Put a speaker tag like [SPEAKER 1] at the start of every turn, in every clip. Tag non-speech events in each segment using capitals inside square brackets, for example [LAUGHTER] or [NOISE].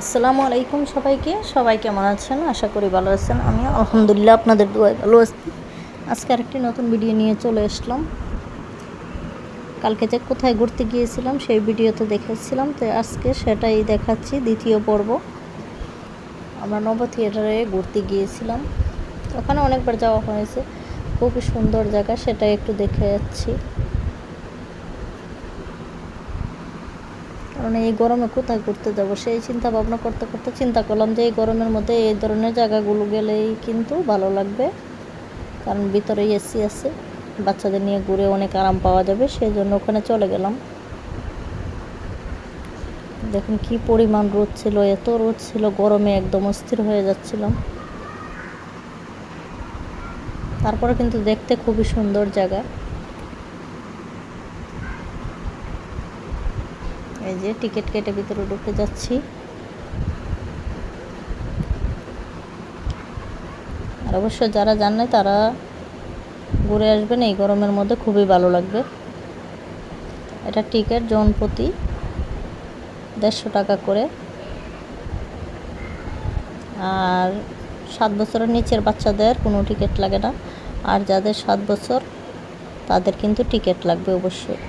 [SPEAKER 1] আসসালামু আলাইকুম সবাইকে। সবাই কেমন আছেন? আশা করি ভালো আছেন। আমি আলহামদুলিল্লাহ আপনাদের দোয়ায় ভালো আছি। আজকে আরেকটি নতুন ভিডিও নিয়ে চলে আসলাম। কালকে যে কোথায় ঘুরতে গিয়েছিলাম সেই ভিডিওতে দেখেছিলাম। তো আজকে সেটাই দেখাচ্ছি দ্বিতীয় পর্ব। আমরা নব থিয়েটারে ঘুরতে গিয়েছিলাম। ওখানে অনেকবার যাওয়া হয়েছে। খুবই সুন্দর জায়গা, সেটাই একটু দেখে যাচ্ছি। কারণ এই গরমে কোথায় ঘুরতে যাব? সেই চিন্তা ভাবনা করতে করতে চিন্তা করলাম যে এই গরমের মধ্যে এই ধরনের জায়গাগুলো গেলেই কিন্তু ভালো লাগবে। কারণ ভিতরে এসি আছে, বাচ্চাদের নিয়ে ঘুরে অনেক আরাম পাওয়া যাবে সেই জন্য ওখানে চলে গেলাম। দেখুন কি পরিমাণ রোদ ছিল, এত রোদ ছিল, গরমে একদম অস্থির হয়ে যাচ্ছিলাম। তারপরে কিন্তু দেখতে খুবই সুন্দর জায়গা। এই যে টিকিট কেটে ভিতরে ঢুকে যাচ্ছি। আর অবশ্য যারা জান তারা ঘুরে আসবেন, এই গরমের মধ্যে খুবই ভালো লাগবে। এটা টিকিট জনপ্রতি দেড়শো টাকা করে। আর সাত বছরের নিচের বাচ্চাদের কোনো টিকিট লাগে না। আর যাদের সাত বছর, তাদের কিন্তু টিকিট লাগবে অবশ্যই।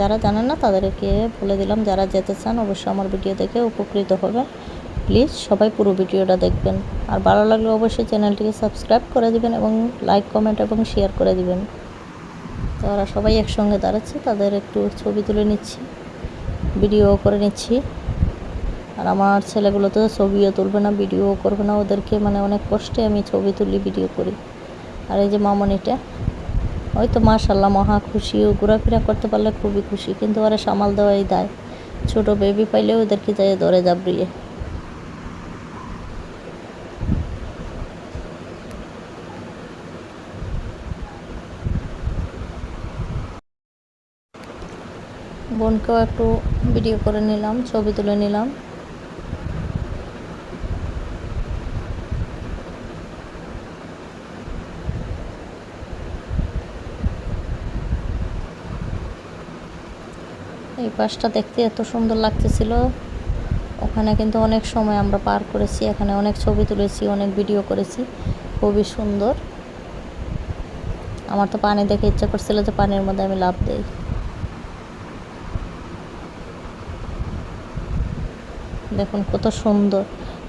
[SPEAKER 1] যারা জানেন না, তাদেরকে বলে দিলাম, যারা যেতে চান অবশ্যই আমার ভিডিও দেখে উপকৃত হবে প্লিজ সবাই পুরো ভিডিওটা দেখবেন। আর ভালো লাগলে অবশ্যই চ্যানেলটিকে সাবস্ক্রাইব করে দিবেন এবং লাইক কমেন্ট এবং শেয়ার করে দিবেন। ওরা সবাই একসঙ্গে দাঁড়াচ্ছে, তাদের একটু ছবি তুলে নিচ্ছি ভিডিও করে নিচ্ছি। আর আমার ছেলেগুলো তো ছবিও তুলবে না ভিডিও করবে না, ওদেরকে মানে অনেক কষ্টে আমি ছবি তুলি ভিডিও করি। আর এই যে মামনিটা ওই তো মাশাল্লাহ মহা খুশি, ও ঘোরাফেরা করতে পারলে খুবই খুশি, কিন্তু ওরা সামাল দেওয়াই দেয়। ছোট বেবি পাইলে ওদেরকে যাই ধরে যাবড়িয়ে বোনকেও একটু ভিডিও করে নিলাম, ছবি তুলে নিলাম। এই পাশটা দেখতে এত সুন্দর লাগতেছিল। ওখানে কিন্তু অনেক সময় আমরা পার করেছি, এখানে অনেক ছবি তুলেছি, অনেক ভিডিও করেছি। খুবই সুন্দর। আমার তো পানি দেখে ইচ্ছা করছিল যে পানির মধ্যে আমি লাভ দেই। দেখুন কত সুন্দর।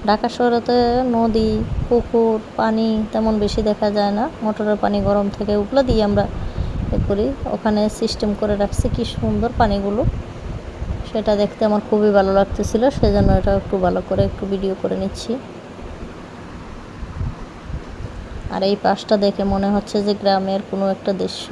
[SPEAKER 1] ঢাকা শহরেতে নদী, পুকুর, পানি তেমন বেশি দেখা যায় না। মোটরের পানি গরম থেকে ওগুলো দিয়ে আমরা করি। ওখানে সিস্টেম করে রাখছি কি সুন্দর পানিগুলো। সেটা দেখতে আমার খুবই ভালো লাগতেছিল, সেজন্য এটা একটু ভালো করে একটু ভিডিও করে নিচ্ছি। আর এই পাশটা দেখে মনে হচ্ছে যে গ্রামের কোনো একটা দৃশ্য।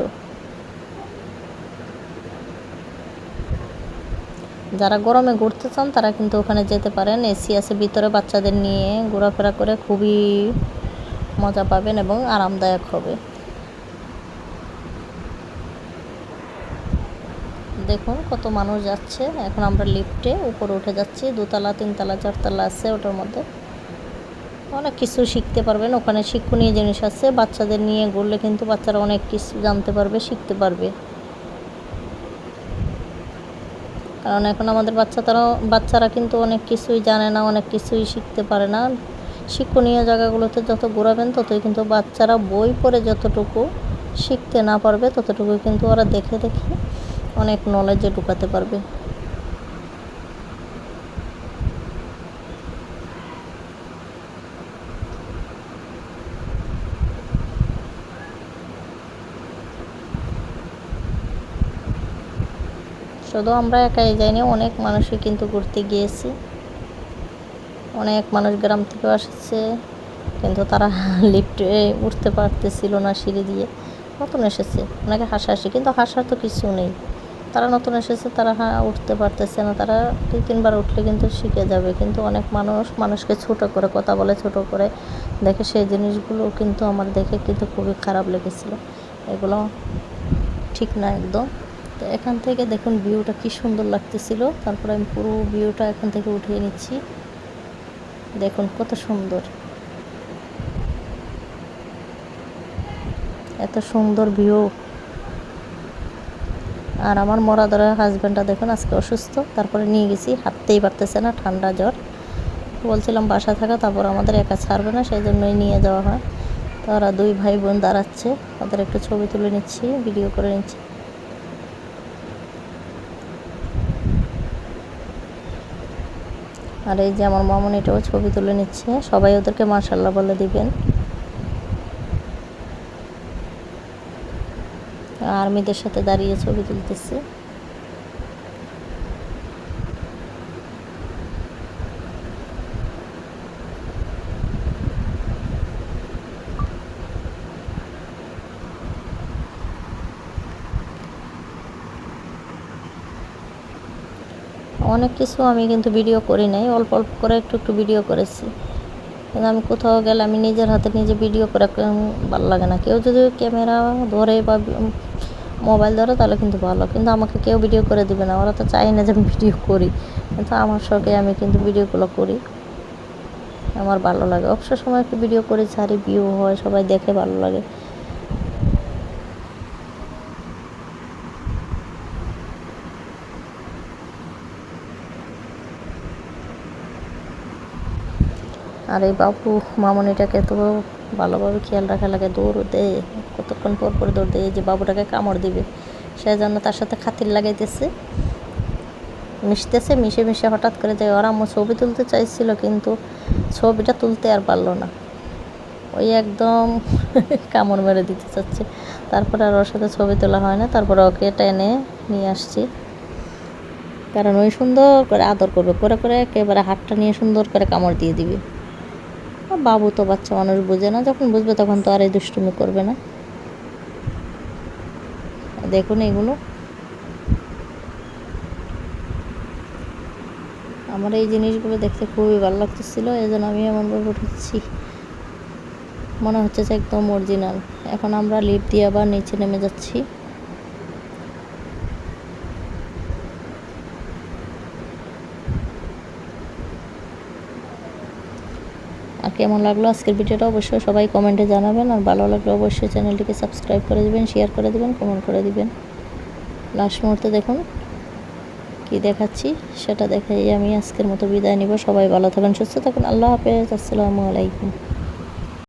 [SPEAKER 1] যারা গরমে ঘুরতে চান, তারা কিন্তু ওখানে যেতে পারেন। এসি আছে ভিতরে, বাচ্চাদের নিয়ে ঘোরাফেরা করে খুবই মজা পাবেন এবং আরামদায়ক হবে। দেখুন কত মানুষ যাচ্ছে। এখন আমরা লিফটে উপরে উঠে যাচ্ছি। দুতলা, তিনতলা, চারতলা আছে ওটার মধ্যে। অনেক কিছু শিখতে পারবেন। ওখানে শিক্ষণীয় জিনিস আছে। বাচ্চাদের নিয়ে ঘুরলে কিন্তু বাচ্চারা অনেক কিছু জানতে পারবে, শিখতে পারবে। কারণ এখন আমাদের বাচ্চা তারা বাচ্চারা কিন্তু অনেক কিছুই জানে না, অনেক কিছুই শিখতে পারে না। শিক্ষণীয় জায়গাগুলোতে যত ঘোরাবেন, ততই কিন্তু বাচ্চারা বই পড়ে যতটুকু শিখতে না পারবে ততটুকু কিন্তু ওরা দেখে দেখে অনেক নলেজে ঢুকাতে পারবে। শুধু আমরা একাই যাইনি, অনেক মানুষই কিন্তু ঘুরতে গিয়েছি। অনেক মানুষ গ্রাম থেকে আসছে, কিন্তু তারা [LAUGHS] লিফটে উঠতে পারতেছিল না সিঁড়ি দিয়ে। নতুন এসেছে, অনেকে হাসাহাসি, কিন্তু হাসার তো কিছু নেই। তারা নতুন এসেছে, তারা হ্যাঁ উঠতে পারতেছে না। তারা দুই, তিনবার উঠলে কিন্তু শিখে যাবে। কিন্তু অনেক মানুষ, মানুষকে ছোট করে, কথা বলে ছোট করে দেখে সেই জিনিসগুলো কিন্তু আমার দেখে কিন্তু খুবই খারাপ লেগেছিলো। এগুলো ঠিক না একদম। তো এখান থেকে দেখুন ভিউটা কি সুন্দর লাগতেছিল। তারপরে আমি পুরো ভিউটা এখান থেকে উঠিয়ে নিচ্ছি। দেখুন কত সুন্দর। এত সুন্দর ভিউ। আর আমার মরাদরের হাজব্যান্ডটা দেখুন আজকে অসুস্থ, তারপরে নিয়ে গেছি, হাঁটতেই পারতেছে না, ঠান্ডা জ্বর। বলছিলাম, বাসা থাকা, তারপর আমাদের একা ছাড়বে না সেই জন্যই নিয়ে যাওয়া হয়। তো ওরা দুই ভাই বোন দাঁড়াচ্ছে, ওদের একটু ছবি তুলে নিচ্ছি ভিডিও করে নিচ্ছি। আর এই যে আমার মামন এটাও ছবি তুলে নিচ্ছে, সবাই ওদেরকে মার্শাল্লাহ বলে দিবেন। আর্মিদের সাথে দাঁড়িয়ে ছবি তুলতেছে। অনেক কিছু আমি কিন্তু ভিডিও করি নাই, অল্প অল্প করে একটু একটু ভিডিও করেছি। কিন্তু আমি কোথাও গেলে আমি নিজের হাতে নিজে ভিডিও করে ভালো লাগে না। কেউ যদি ক্যামেরা ধরে বা মোবাইল ধরে তাহলে কিন্তু ভালো। কিন্তু আমাকে কেউ ভিডিও করে দেবে না। ওরা তো চাই না যে আমি ভিডিও করি। কিন্তু আমার শখে আমি কিন্তু ভিডিওগুলো করি। আমার ভালো লাগে। অবসর সময় একটু ভিডিও করে, ছাড়ি ভিউ হয়, সবাই দেখে ভালো লাগে। আর এই বাবু মামনিটাকে তো ভালোভাবে খেয়াল রাখা লাগে। দৌড় দেয় কতক্ষণ পর পর দৌড় দেয় যে বাবুটাকে কামড় দিবে। সেই জন্য তার সাথে খাতির লাগাইতেছে। মিশতেছে, মিশে মিশে হঠাৎ করে দেয় ওরা আম্মু ছবি তুলতে চাইছিল, কিন্তু ছবিটা তুলতে আর পারল না। ওই একদম [LAUGHS] কামড় মেরে দিতে চাচ্ছে। তারপরে আর ওর সাথে ছবি তোলা হয় না। তারপরে ওকে টেনে নিয়ে আসছি। কারণ ওই সুন্দর করে আদর করবে। করে করে একেবারে হাতটা নিয়ে সুন্দর করে কামড় দিয়ে দিবে। বাবু তো বাচ্চা মানুষ বুঝে না, যখন বুঝবে তখন তো আর এই দুষ্টুমি করবে না। দেখুন এগুলো। আমার এই জিনিসগুলো দেখতে খুবই ভালো লাগতেছিল এই জন্য আমি এমনভাবে উঠেছি। মনে হচ্ছে যে একদম অরিজিনাল এখন আমরা লিফট দিয়ে আবার নিচে নেমে যাচ্ছি আর কেমন লাগল আজকের ভিডিওটা অবশ্যই সবাই কমেন্টে জানাবেন আর ভালো লাগলে অবশ্যই চ্যানেলটিকে সাবস্ক্রাইব করে দেবেন শেয়ার করে দেবেন কমেন্ট করে দেবেন। লাস্ট মুহূর্তে দেখুন কি দেখাচ্ছি, সেটা দেখাই আমি আজকের মতো বিদায় নিব। সবাই ভালো থাকবেন, সুস্থ থাকুন। আল্লাহ হাফেজ। আসসালামু আলাইকুম।